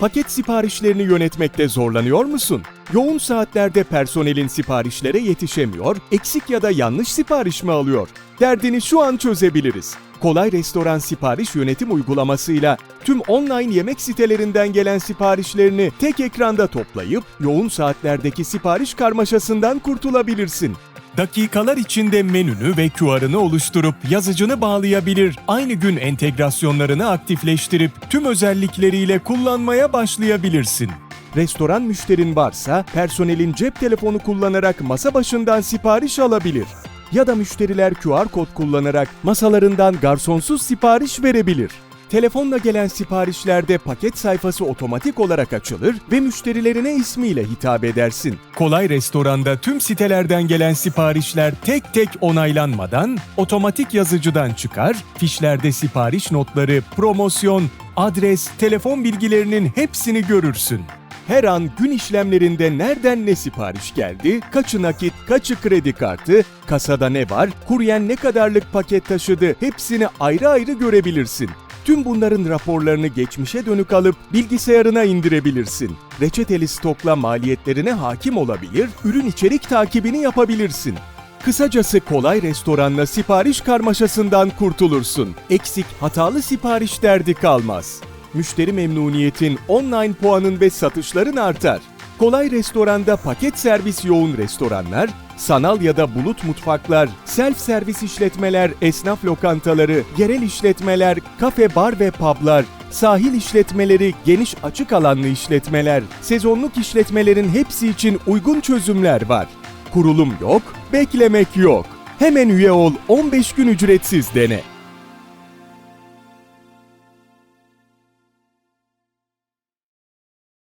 Paket siparişlerini yönetmekte zorlanıyor musun? Yoğun saatlerde personelin siparişlere yetişemiyor, eksik ya da yanlış sipariş mi alıyor? Derdini şu an çözebiliriz. Kolay Restoran Sipariş Yönetim uygulamasıyla tüm online yemek sitelerinden gelen siparişlerini tek ekranda toplayıp yoğun saatlerdeki sipariş karmaşasından kurtulabilirsin. Dakikalar içinde menünü ve QR'ını oluşturup yazıcını bağlayabilir, aynı gün entegrasyonlarını aktifleştirip tüm özellikleriyle kullanmaya başlayabilirsin. Restoran müşterin varsa personelin cep telefonu kullanarak masa başından sipariş alabilir. Ya da müşteriler QR kod kullanarak masalarından garsonsuz sipariş verebilir. Telefonla gelen siparişlerde paket sayfası otomatik olarak açılır ve müşterilerine ismiyle hitap edersin. Kolay Restoran'da tüm sitelerden gelen siparişler tek tek onaylanmadan otomatik yazıcıdan çıkar, fişlerde sipariş notları, promosyon, adres, telefon bilgilerinin hepsini görürsün. Her an gün işlemlerinde nereden ne sipariş geldi, kaçı nakit, kaçı kredi kartı, kasada ne var, kuryen ne kadarlık paket taşıdı hepsini ayrı ayrı görebilirsin. Tüm bunların raporlarını geçmişe dönük alıp bilgisayarına indirebilirsin. Reçeteli stokla maliyetlerine hakim olabilir, ürün içerik takibini yapabilirsin. Kısacası kolay restoranla sipariş karmaşasından kurtulursun. Eksik, hatalı sipariş derdi kalmaz. Müşteri memnuniyetin, online puanın ve satışların artar. Kolay restoranda paket servis yoğun restoranlar, sanal ya da bulut mutfaklar, self servis işletmeler, esnaf lokantaları, yerel işletmeler, kafe, bar ve publar, sahil işletmeleri, geniş açık alanlı işletmeler, sezonluk işletmelerin hepsi için uygun çözümler var. Kurulum yok, beklemek yok. Hemen üye ol, 15 gün ücretsiz dene.